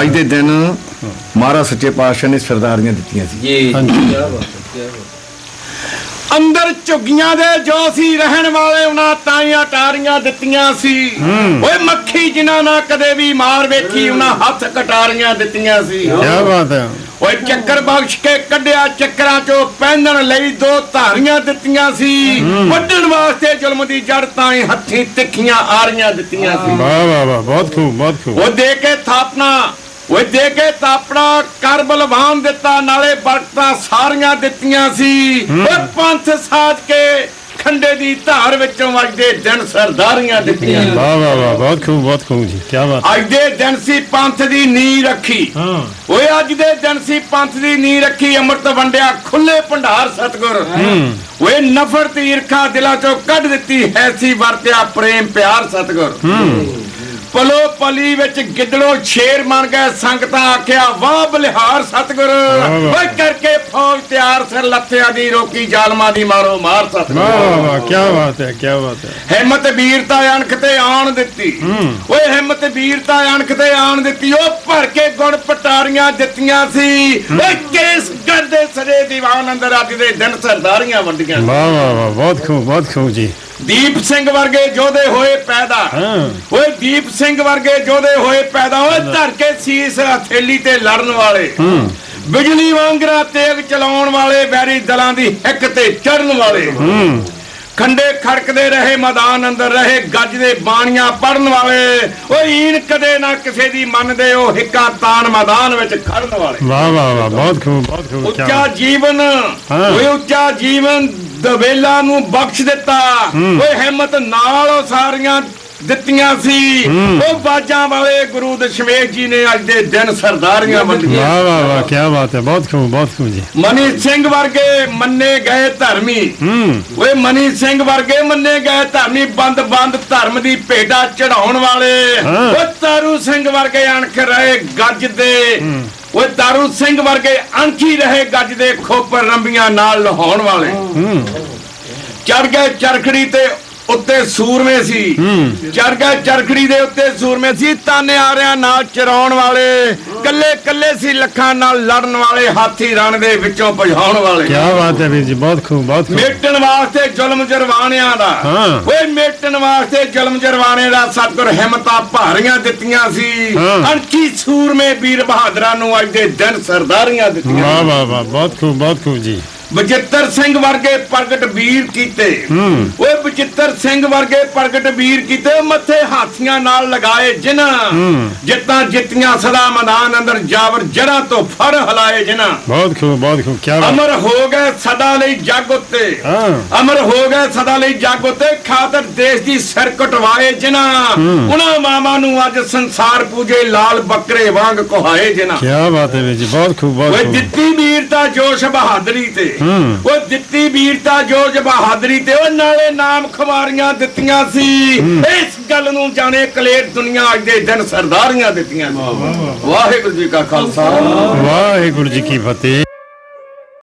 ਅੱਜ ਦੇ ਦਿਨ ਮਹਾਰਾਜ ਸੱਚੇ ਪਾਤਸ਼ਾਹ ਨੇ ਸਰਦਾਰੀਆਂ ਦਿੱਤੀਆਂ ਸੀ। ਜੀ। ਹਾਂਜੀ। ਅੰਦਰ ਝੁੱਗੀਆਂ ਦੇ ਜੋ ਸੀ ਰਹਿਣ ਵਾਲੇ ਉਹਨਾਂ ਤਾਈਆਂ ਟਾਰੀਆਂ ਦਿੱਤੀਆਂ ਸੀ। ਓਏ ਮੱਖੀ ਜਿਨ੍ਹਾਂ ਨਾ ਕਦੇ ਵੀ ਮਾਰ ਵੇਖੀ ਉਹਨਾਂ ਹੱਥ ਕਟਾਰੀਆਂ ਦਿੱਤੀਆਂ ਸੀ। ਕੀ ਬਾਤ ਹੈ। ਓਏ ਚੱਕਰ ਬਖਸ਼ ਕੇ ਕੱਢਿਆ ਚੱਕਰਾਂ ਚੋਂ ਪਹਿਨਣ ਲਈ ਦੋ ਧਾਰੀਆਂ ਦਿੱਤੀਆਂ ਸੀ। ਵੱਢਣ ਵਾਸਤੇ ਜ਼ੁਲਮ ਦੀ ਜੜ ਤਾਈਂ ਹੱਥੀਂ ਤਿੱਖੀਆਂ ਆਰੀਆਂ ਦਿੱਤੀਆਂ ਸੀ। ਵਾਹ ਵਾਹ ਵਾਹ ਬਹੁਤ ਖੂਬ ਬਹੁਤ ਖੂਬ। ਉਹ ਦੇ ਕੇ ਥਾਪਣਾ। ਉਹ ਦੇ ਕੇ ਤਾਪਣਾ ਕਰ ਬਲਵਾਨ ਦਿੱਤਾ ਨਾਲੇ ਬਰਕਤਾਂ ਸਾਰੀਆਂ ਦਿੱਤੀਆਂ ਸੀ। ਉਹ ਪੰਥ ਸਾਜ ਕੇ ਖੰਡੇ ਦੀ ਧਾਰ ਵਿੱਚੋਂ ਵੱਜਦੇ ਦਿਨ ਸਰਦਾਰੀਆਂ ਦਿੱਤੀਆਂ। ਵਾਹ ਵਾਹ ਵਾਹ ਬਹੁਤ ਖੂਬ ਬਹੁਤ ਖੂਬ ਜੀ ਕੀ ਬਾਤ। ਅੱਜ ਦੇ ਦਿਨ ਸੀ ਪੰਥ ਦੀ ਨੀ ਰੱਖੀ। ਹਾਂ। ਓਏ ਅੱਜ ਦੇ ਦਿਨ ਸੀ ਪੰਥ ਦੀ ਨੀ ਰੱਖੀ ਅੰਮ੍ਰਿਤ ਵੰਡਿਆ ਖੁੱਲੇ ਭੰਡਾਰ ਸਤਗੁਰ। ਓਏ ਨਫ਼ਰਤ ਈਰਖਾ ਦਿਲਾਂ ਚੋਂ ਕੱਢ ਦਿੱਤੀ ਹੈ ਸੀ ਵਰਤਿਆ ਪ੍ਰੇਮ ਪਿਆਰ ਸਤਗੁਰ। ਪਲੋ ਪਲੀ ਵਿੱਚ ਗਿੱਦੜੋ ਸ਼ੇਰ ਬਣ ਗਏ ਸੰਗਤਾਂ ਆਖਿਆ ਵਾਹ ਬਲਿਹਾਰ ਸਤਗੁਰ। ਓਏ ਕਰਕੇ ਫੌਜ ਤਿਆਰ ਸਿਰ ਲੱਥਿਆਂ ਦੀ ਰੋਕੀ ਜ਼ਾਲਮਾਂ ਦੀ ਮਾਰੋ ਮਾਰ ਸਤਗੁਰ। ਵਾਹ ਵਾਹ ਕੀ ਬਾਤ ਹੈ ਕੀ ਬਾਤ ਹੈ। ਹਿੰਮਤ ਵੀਰਤਾ ਅਣਖ ਤੇ ਆਣ ਦਿੱਤੀ। ਓਏ ਹਿੰਮਤ ਵੀਰਤਾ ਅਣਖ ਤੇ ਆਣ ਦਿੱਤੀ। ਉਹ ਭਰ ਕੇ ਗੁਣ ਪਟਾਰੀਆਂ ਦਿੱਤੀਆਂ ਸੀ। ਓਏ ਕੇਸ ਕਰਦੇ ਸਰੇ ਦੀਵਾਨ ਅੰਦਰ ਅੱਜ ਦੇ ਦਿਨ ਸਰਦਾਰੀਆਂ ਵੰਡੀਆਂ ਵਾਹ ਵਾਹ ਵਾਹ ਬਹੁਤ ਖੂਬ ਬਹੁਤ ਖੂਬ ਜੀ। ਦੀਪ ਸਿੰਘ ਵਰਗੇ ਯੋਧੇ ਹੋਏ ਪੈਦਾ। ਓਏ ਦੀਪ ਸਿੰਘ ਵਰਗੇ ਯੋਧੇ ਹੋਏ ਪੈਦਾ। ਓਏ ਧਰ ਕੇ ਸੀਸ ਹਥੇਲੀ ਤੇ ਲੜਨ ਵਾਲੇ। ਬਿਜਲੀ ਵਾਂਗਰਾ ਤੇਗ ਚਲਾਉਣ ਵਾਲੇ ਬੈਰੀ ਦਲਾਂ ਦੀ ਹਿੱਕ ਤੇ ਚੜਨ ਵਾਲੇ। ਖੰਡੇ ਖੜਕਦੇ ਰਹੇ ਮੈਦਾਨ ਅੰਦਰ ਰਹੇ ਗੱਜ ਦੇ ਬਾਣੀਆਂ ਪੜਨ ਵਾਲੇ। ਓਏ ਈਨ ਕਦੇ ਨਾ ਕਿਸੇ ਦੀ ਮੰਨਦੇ ਉਹ ਹਿੱਕਾ ਤਾਨ ਮੈਦਾਨ ਵਿੱਚ ਖੜਨ ਵਾਲੇ। ਵਾਹ ਵਾਹ ਵਾਹ ਬਹੁਤ ਖੂਬ ਬਹੁਤ ਖੂਬ ਉੱਚਾ ਜੀਵਨ। ਓਏ ਉੱਚਾ ਜੀਵਨ ਦਵੇਲਾ ਨੂੰ ਬਖਸ਼ ਦਿੱਤਾ। ਓਏ ਹਿੰਮਤ ਨਾਲ ਉਹ ਸਾਰੀਆਂ ਦਿੱਤੀਆਂ ਸੀ। ਉਹ ਬਾਜਾਂ ਵਾਲੇ ਗੁਰੂ ਦਸ਼ਮੇਸ਼ ਜੀ ਨੇ ਅੱਜ ਦੇ ਦਿਨ ਸਰਦਾਰੀਆਂ ਵੰਡੀਆਂ। ਵਾਹ ਵਾਹ ਵਾਹ ਕੀ ਬਾਤ ਹੈ। ਬਹੁਤ ਖੂਬ ਬਹੁਤ ਖੂਬ ਜੀ। ਮਨੀ ਸਿੰਘ ਵਰਗੇ ਮੰਨੇ ਗਏ ਧਰਮੀ। ਓਏ ਮਨੀ ਸਿੰਘ ਵਰਗੇ ਮੰਨੇ ਗਏ ਧਰਮੀ। ਬੰਦ ਬੰਦ ਧਰਮ ਦੀ ਭੇਡਾ ਚੜਾਉਣ ਵਾਲੇ। ਹਾਂ। ਓਏ ਤਾਰੂ ਸਿੰਘ ਵਰਗੇ ਅਣਖ ਰਹੇ ਗੱਜ ਦੇ। ਓਏ ਤਾਰੂ ਸਿੰਘ ਵਰਗੇ ਅਣਖੀ ਰਹੇ ਗੱਜ ਦੇ ਖੋਪਰ ਰੰਬੀਆਂ ਨਾਲ ਲਹਾਉਣ ਵਾਲੇ। ਚੜ ਗਏ ਚਰਖੜੀ ਤੇ ਉੱਤੇ ਸੂਰਮੇ ਸੀ। ਗਏ ਚਰਖੜੀ ਦੇ ਉੱਤੇ ਸੂਰਮੇ ਸੀ। ਤਾਨੇ ਆਰਿਆਂ ਨਾਲ ਚਰਾਉਣ ਵਾਲੇ ਕੱਲੇ ਕੱਲੇ ਸੀ ਲੱਖਾਂ ਨਾਲ ਲੜਨ ਵਾਲੇ ਹਾਥੀ ਰਣ ਦੇ ਵਿੱਚੋਂ ਭਜਾਉਣ ਵਾਲੇ। ਕੀ ਬਾਤ ਹੈ ਵੀਰ ਜੀ ਬਹੁਤ ਖੂਬ ਬਹੁਤ ਖੂਬ। ਮੇਟਣ ਵਾਸਤੇ ਜ਼ੁਲਮ ਜਰਵਾਣਿਆਂ ਦਾ। ਓਏ ਮੇਟਣ ਵਾਸਤੇ ਜ਼ੁਲਮ ਜਰਵਾਣੇ ਦਾ ਸਤਿਗੁਰ ਹਿੰਮਤਾਂ ਭਾਰੀਆਂ ਦਿੱਤੀਆਂ ਸੀ। ਅਣਖੀ ਸੂਰਮੇ ਵੀਰ ਬਹਾਦਰਾਂ ਨੂੰ ਅੱਜ ਦੇ ਦਿਨ ਸਰਦਾਰੀਆਂ ਦਿੱਤੀਆਂ ਵਾਹ ਵਾਹ ਵਾਹ ਬਹੁਤ ਖੂਬ ਬਹੁਤ ਖੂਬ ਜੀ। ਬਚਿੱਤਰ ਸਿੰਘ ਵਰਗੇ ਪ੍ਰਗਟ ਵੀਰ ਕੀਤੇ। ਓਏ ਬਚਿੱਤਰ ਸਿੰਘ ਵਰਗੇ ਪ੍ਰਗਟ ਵੀਰ ਕੀਤੇ ਮੱਥੇ ਹਾਥੀਆਂ ਨਾਲ ਲਗਾਏ ਜਿਨ੍ਹਾਂ। ਜਿੱਤਾਂ ਜਿੱਤੀਆਂ ਸਦਾ ਮੈਦਾਨ ਅੰਦਰ ਜਾਵਰ ਜੜਾਂ ਤੋਂ ਫੜ ਹਲਾਏ ਜਿਨ੍ਹਾਂ। ਬਹੁਤ ਖੂਬ ਬਹੁਤ ਖੂਬ ਕੀ ਬਾਤ। ਅਮਰ ਹੋ ਗਏ ਸਦਾ ਲਈ ਜੱਗ ਉੱਤੇ। ਅਮਰ ਹੋ ਗਏ ਸਦਾ ਲਈ ਜੱਗ ਉੱਤੇ ਖਾਤਰ ਦੇਸ਼ ਦੀ ਸਿਰ ਕਟਵਾਏ ਜਿਨ੍ਹਾਂ। ਉਹਨਾਂ ਮਾਵਾਂ ਨੂੰ ਅੱਜ ਸੰਸਾਰ ਪੂਜੇ ਲਾਲ ਬੱਕਰੇ ਵਾਂਗ ਕਹਾਏ ਜਿਨ੍ਹਾਂ। ਕੀ ਬਾਤ ਹੈ ਜੀ ਬਹੁਤ ਖੂਬ ਬਹੁਤ ਓਏ ਦਿੱਤੀ ਵੀਰਤਾ ਜੋਸ਼ ਬਹਾਦਰੀ ਤੇ। ਹੂੰ। ਓਏ ਦਿੱਤੀ ਵੀਰਤਾ ਜੋਸ਼ ਬਹਾਦਰੀ ਤੇ ਉਹ ਨਾਲੇ ਨਾਮ ਖੁਮਾਰੀਆਂ ਦਿੱਤੀਆਂ ਸੀ। ਇਸ ਗੱਲ ਨੂੰ ਜਾਣੇ ਕਲੇਰ ਦੁਨੀਆ ਅੱਜ ਦੇ ਦਿਨ ਸਰਦਾਰੀਆਂ ਦਿੱਤੀਆਂ। ਵਾਹਿਗੁਰੂ ਜੀ ਕਾ ਖਾਲਸਾ। ਵਾਹਿਗੁਰੂ ਜੀ ਕੀ ਫਤਿਹ।